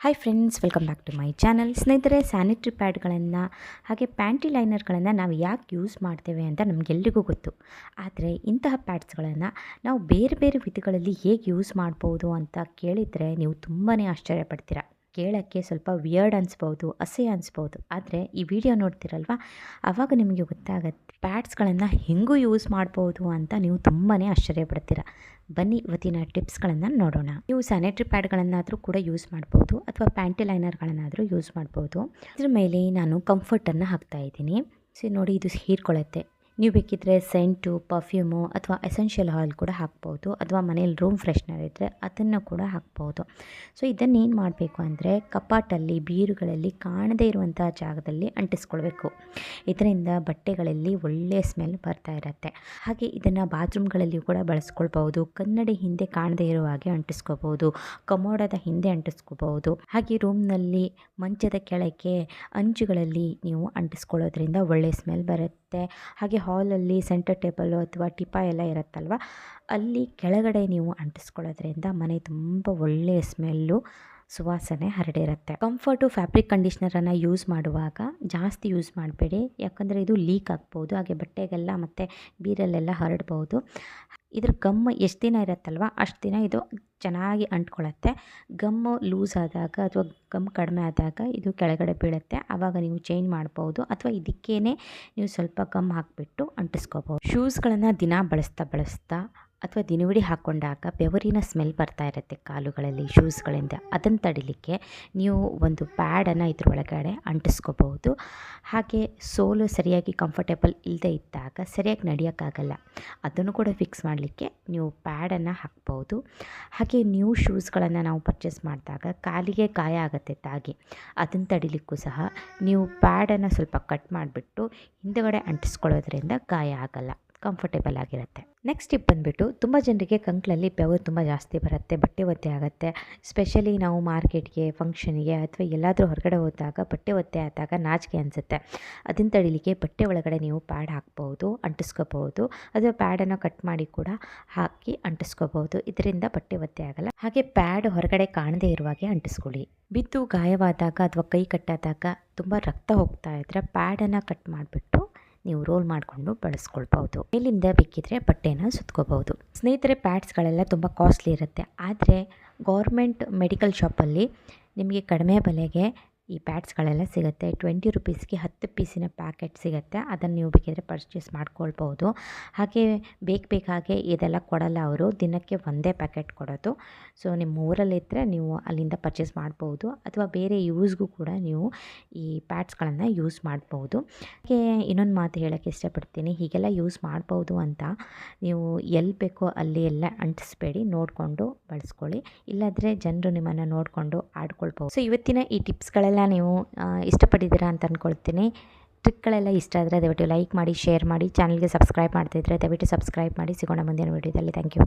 Hi friends welcome back to my channel ಸ್ನೇಹಿತರೆ sanitary ಪ್ಯಾಡ್ಗಳನ್ನು ಹಾಗೆ ಪ್ಯಾಂಟಿ ಲೈನರ್ಗಳನ್ನು ನಾವು ಯಾಕೆ ಯೂಸ್ ಮಾಡ್ತೇವೆ ಅಂತ ನಮಗೆಲ್ರಿಗೂ ಗೊತ್ತು. ಆದರೆ ಇಂತಹ ಪ್ಯಾಡ್ಸ್ಗಳನ್ನು ನಾವು ಬೇರೆ ಬೇರೆ ವಿಧಗಳಲ್ಲಿ ಹೇಗೆ ಯೂಸ್ ಮಾಡ್ಬೋದು ಅಂತ ಕೇಳಿದರೆ ನೀವು ತುಂಬಾ ಆಶ್ಚರ್ಯಪಡ್ತೀರಾ. ಕೇಳೋಕ್ಕೆ ಸ್ವಲ್ಪ ವಿಯರ್ಡ್ ಅನಿಸ್ಬೋದು, ಅಸಹ್ಯ ಅನಿಸ್ಬೋದು. ಆದರೆ ಈ ವಿಡಿಯೋ ನೋಡ್ತಿರಲ್ವ? ಆವಾಗ ನಿಮಗೆ ಗೊತ್ತಾಗತ್ತೆ ಪ್ಯಾಡ್ಸ್ಗಳನ್ನು ಹೆಂಗೂ ಯೂಸ್ ಮಾಡ್ಬೋದು ಅಂತ ನೀವು ತುಂಬಾ ಆಶ್ಚರ್ಯ ಪಡ್ತೀರ ಬನ್ನಿ ಇವತ್ತಿನ ಟಿಪ್ಸ್ಗಳನ್ನು ನೋಡೋಣ. ನೀವು ಸ್ಯಾನಿಟ್ರಿ ಪ್ಯಾಡ್ಗಳನ್ನಾದರೂ ಕೂಡ ಯೂಸ್ ಮಾಡ್ಬೋದು, ಅಥವಾ ಪ್ಯಾಂಟಿ ಲೈನರ್ಗಳನ್ನಾದರೂ ಯೂಸ್ ಮಾಡ್ಬೋದು. ಇದ್ರ ಮೇಲೆ ನಾನು ಕಂಫರ್ಟನ್ನು ಹಾಕ್ತಾ ಇದ್ದೀನಿ. ಸೊ, ನೋಡಿ ಇದು ಹೀರ್ಕೊಳ್ಳುತ್ತೆ. ನೀವು ಬೇಕಿದ್ದರೆ ಸೆಂಟು, ಪರ್ಫ್ಯೂಮು ಅಥವಾ ಎಸೆನ್ಷಿಯಲ್ ಆಯಿಲ್ ಕೂಡ ಹಾಕ್ಬೋದು ಅಥವಾ ಮನೇಲಿ ರೂಮ್ ಫ್ರೆಶ್ನರ್ ಇದ್ದರೆ ಅದನ್ನು ಕೂಡ ಹಾಕ್ಬೋದು. ಸೊ ಇದನ್ನೇನು ಮಾಡಬೇಕು ಅಂದರೆ ಕಪಾಟಲ್ಲಿ, ಬೀರುಗಳಲ್ಲಿ ಕಾಣದೇ ಇರುವಂಥ ಜಾಗದಲ್ಲಿ ಅಂಟಿಸ್ಕೊಳ್ಬೇಕು. ಇದರಿಂದ ಬಟ್ಟೆಗಳಲ್ಲಿ ಒಳ್ಳೆಯ ಸ್ಮೆಲ್ ಬರ್ತಾ ಇರುತ್ತೆ. ಹಾಗೆ ಇದನ್ನು ಬಾತ್ರೂಮ್ಗಳಲ್ಲಿಯೂ ಕೂಡ ಬಳಸ್ಕೊಳ್ಬೋದು. ಕನ್ನಡಿ ಹಿಂದೆ ಕಾಣದೇ ಇರುವ ಹಾಗೆ ಅಂಟಿಸ್ಕೋಬೋದು ಕಮೋಡದ ಹಿಂದೆ ಅಂಟಿಸ್ಕೋಬಹುದು ಹಾಗೆ ರೂಮ್ನಲ್ಲಿ ಮಂಚದ ಕೆಳಗೆ ಅಂಚುಗಳಲ್ಲಿ ನೀವು ಅಂಟಿಸ್ಕೊಳ್ಳೋದ್ರಿಂದ ಒಳ್ಳೆಯ ಸ್ಮೆಲ್ ಬರುತ್ತೆ. ಹಾಗೆ ಹಾಲಲ್ಲಿ ಸೆಂಟರ್ ಟೇಬಲ್ಲು ಅಥವಾ ಟಿಪ ಎಲ್ಲ ಇರುತ್ತಲ್ವ? ಅಲ್ಲಿ ಕೆಳಗಡೆ ನೀವು ಅಂಟಿಸ್ಕೊಳ್ಳೋದ್ರಿಂದ ಮನೆ ತುಂಬ ಒಳ್ಳೆಯ ಸ್ಮೆಲ್ಲು ಸುವಾಸನೆ ಹರಡಿರುತ್ತೆ. ಕಂಫರ್ಟು ಫ್ಯಾಬ್ರಿಕ್ ಕಂಡೀಷ್ನರನ್ನು ಯೂಸ್ ಮಾಡುವಾಗ ಜಾಸ್ತಿ ಯೂಸ್ ಮಾಡಬೇಡಿ. ಯಾಕಂದರೆ ಇದು ಲೀಕ್ ಆಗ್ಬೋದು, ಹಾಗೆ ಬಟ್ಟೆಗೆಲ್ಲ ಮತ್ತು ಬೀರಲ್ಲೆಲ್ಲ ಹರಡ್ಬೋದು. ಇದ್ರ ಗಮ್ ಎಷ್ಟು ದಿನ ಇರುತ್ತಲ್ವ? ಅಷ್ಟು ದಿನ ಇದು ಚೆನ್ನಾಗಿ ಅಂಟ್ಕೊಳ್ಳುತ್ತೆ ಗಮ್ಮು ಲೂಸ್ ಆದಾಗ ಅಥವಾ ಗಮ್ ಕಡಿಮೆ ಆದಾಗ ಇದು ಕೆಳಗಡೆ ಬೀಳುತ್ತೆ. ಆವಾಗ ನೀವು ಚೇಂಜ್ ಮಾಡ್ಬೋದು ಅಥವಾ ಇದಕ್ಕೇ ನೀವು ಸ್ವಲ್ಪ ಗಮ್ ಹಾಕಿಬಿಟ್ಟು ಅಂಟಿಸ್ಕೋಬೋದು. ಶೂಸ್ಗಳನ್ನು ದಿನ ಬಳಸ್ತಾ ಬಳಸ್ತಾ ಅಥವಾ ದಿನವಿಡಿ ಹಾಕ್ಕೊಂಡಾಗ ಬೆವರಿನ ಸ್ಮೆಲ್ ಬರ್ತಾ ಇರುತ್ತೆ ಕಾಲುಗಳಲ್ಲಿ, ಶೂಸ್ಗಳಿಂದ. ಅದನ್ನು ತಡಿಲಿಕ್ಕೆ ನೀವು ಒಂದು ಪ್ಯಾಡನ್ನು ಇದರೊಳಗಡೆ ಅಂಟಿಸ್ಕೋಬಹುದು. ಹಾಗೆ ಸೋಲು ಸರಿಯಾಗಿ ಕಂಫರ್ಟೇಬಲ್ ಇಲ್ಲದೆ ಇದ್ದಾಗ ಸರಿಯಾಗಿ ನಡೆಯೋಕ್ಕಾಗಲ್ಲ. ಅದನ್ನು ಕೂಡ ಫಿಕ್ಸ್ ಮಾಡಲಿಕ್ಕೆ ನೀವು ಪ್ಯಾಡನ್ನು ಹಾಕ್ಬೋದು ಹಾಗೆ ನ್ಯೂ ಶೂಸ್ಗಳನ್ನು ನಾವು ಪರ್ಚೇಸ್ ಮಾಡಿದಾಗ ಕಾಲಿಗೆ ಗಾಯ ಆಗುತ್ತೆ ತಾಗಿ. ಅದನ್ನು ತಡಿಲಿಕ್ಕೂ ಸಹ ನೀವು ಪ್ಯಾಡನ್ನು ಸ್ವಲ್ಪ ಕಟ್ ಮಾಡಿಬಿಟ್ಟು ಹಿಂದುಗಡೆ ಅಂಟಿಸ್ಕೊಳ್ಳೋದ್ರಿಂದ ಗಾಯ ಆಗಲ್ಲ. ಕಂಫರ್ಟೇಬಲ್ ಆಗಿರುತ್ತೆ. ನೆಕ್ಸ್ಟ್ ಟಿಪ್ ಬಂದುಬಿಟ್ಟು ತುಂಬ ಜನರಿಗೆ ಕಂಕ್ಳಲ್ಲಿ ಬೆವರು ತುಂಬ ಜಾಸ್ತಿ ಬರುತ್ತೆ, ಬಟ್ಟೆ ಒತ್ತೆ ಆಗುತ್ತೆ. ಸ್ಪೆಷಲಿ ನಾವು ಮಾರ್ಕೆಟ್ಗೆ ಫಂಕ್ಷನ್ಗೆ ಅಥವಾ ಎಲ್ಲಾದರೂ ಹೊರಗಡೆ ಹೋದಾಗ ಬಟ್ಟೆ ಒತ್ತೆ ಆದಾಗ ನಾಚಿಕೆ ಅನಿಸುತ್ತೆ. ಅದನ್ನ ತಡಿಲಿಕ್ಕೆ ಬಟ್ಟೆ ಒಳಗಡೆ ನೀವು ಪ್ಯಾಡ್ ಹಾಕ್ಬೋದು ಅಂಟಿಸ್ಕೋಬಹುದು. ಅಥವಾ ಪ್ಯಾಡನ್ನು ಕಟ್ ಮಾಡಿ ಕೂಡ ಹಾಕಿ ಅಂಟಿಸ್ಕೋಬಹುದು. ಇದರಿಂದ ಬಟ್ಟೆ ಒತ್ತೆ ಆಗಲ್ಲ. ಹಾಗೆ ಪ್ಯಾಡ್ ಹೊರಗಡೆ ಕಾಣದೇ ಇರುವಾಗೆ ಅಂಟಿಸ್ಕೊಳ್ಳಿ. ಬಿದ್ದು ಗಾಯವಾದಾಗ ಅಥವಾ ಕೈ ಕಟ್ಟಾದಾಗ ತುಂಬ ರಕ್ತ ಹೋಗ್ತಾ ಇದ್ದರೆ ಪ್ಯಾಡನ್ನು ಕಟ್ ಮಾಡಿಬಿಟ್ಟು ನೀವು ರೋಲ್ ಮಾಡಿಕೊಂಡು ಬಳಸ್ಕೊಳ್ಬೋದು ಮೇಲಿಂದ ಬೇಕಿದ್ರೆ ಬಟ್ಟೆನ ಸುತ್ಕೋಬಹುದು. ಸ್ನೇಹಿತರೆ ಪ್ಯಾಡ್ಸ್ಗಳೆಲ್ಲ ತುಂಬ ಕಾಸ್ಟ್ಲಿ ಇರುತ್ತೆ. ಆದರೆ ಗೌರ್ಮೆಂಟ್ ಮೆಡಿಕಲ್ ಶಾಪಲ್ಲಿ ನಿಮಗೆ ಕಡಿಮೆ ಬೆಲೆಗೆ ಈ ಪ್ಯಾಡ್ಸ್ಗಳೆಲ್ಲ ಸಿಗುತ್ತೆ. ಟ್ವೆಂಟಿ ರುಪೀಸ್ಗೆ ಹತ್ತು ಪೀಸಿನ ಪ್ಯಾಕೆಟ್ ಸಿಗುತ್ತೆ. ಅದನ್ನು ನೀವು ಬೇಕಿದ್ರೆ ಪರ್ಚೇಸ್ ಮಾಡ್ಕೊಳ್ಬೋದು. ಹಾಗೆ ಬೇಕು ಬೇಕಾಗೆ ಇದೆಲ್ಲ ಕೊಡಲ್ಲ ಅವರು. ದಿನಕ್ಕೆ ಒಂದೇ ಪ್ಯಾಕೆಟ್ ಕೊಡೋದು. ಸೊ, ನಿಮ್ಮ ಊರಲ್ಲಿದ್ದರೆ ನೀವು ಅಲ್ಲಿಂದ ಪರ್ಚೇಸ್ ಮಾಡ್ಬೋದು. ಅಥವಾ ಬೇರೆ ಯೂಸ್ಗೂ ಕೂಡ ನೀವು ಈ ಪ್ಯಾಡ್ಸ್ಗಳನ್ನು ಯೂಸ್ ಮಾಡ್ಬೋದು. ಹಾಗೆ ಇನ್ನೊಂದು ಮಾತು ಹೇಳೋಕ್ಕೆ ಇಷ್ಟಪಡ್ತೀನಿ. ಹೀಗೆಲ್ಲ ಯೂಸ್ ಮಾಡ್ಬೋದು ಅಂತ ನೀವು ಎಲ್ಲಿ ಬೇಕೋ ಅಲ್ಲಿ ಎಲ್ಲ ಅಂಟಿಸ್ಬೇಡಿ. ನೋಡಿಕೊಂಡು ಬಳಸ್ಕೊಳ್ಳಿ. ಇಲ್ಲಾದರೆ ಜನರು ನಿಮ್ಮನ್ನು ನೋಡಿಕೊಂಡು ಆಡ್ಕೊಳ್ಬೋದು ಸೊ, ಇವತ್ತಿನ ಈ ಟಿಪ್ಸ್ಗಳೆಲ್ಲ ನೀವು ಇಷ್ಟಪಟ್ಟಿದ್ದೀರಾ ಅಂತ ಅಂದ್ಕೊಳ್ತೀನಿ ಟ್ರಿಕ್ಗಳೆಲ್ಲ ಇಷ್ಟ ಆದರೆ ದಯವಿಟ್ಟು ಲೈಕ್ ಮಾಡಿ, ಶೇರ್ ಮಾಡಿ, ಚಾನಲ್ಗೆ ಸಬ್ಸ್ಕ್ರೈಬ್ ಮಾಡ್ತಿದ್ರೆ ದಯವಿಟ್ಟು ಸಬ್ಸ್ಕ್ರೈಬ್ ಮಾಡಿ. ಸಿಗೋಣ ಮುಂದಿನ ವೀಡಿಯೋದಲ್ಲಿ. Thank you.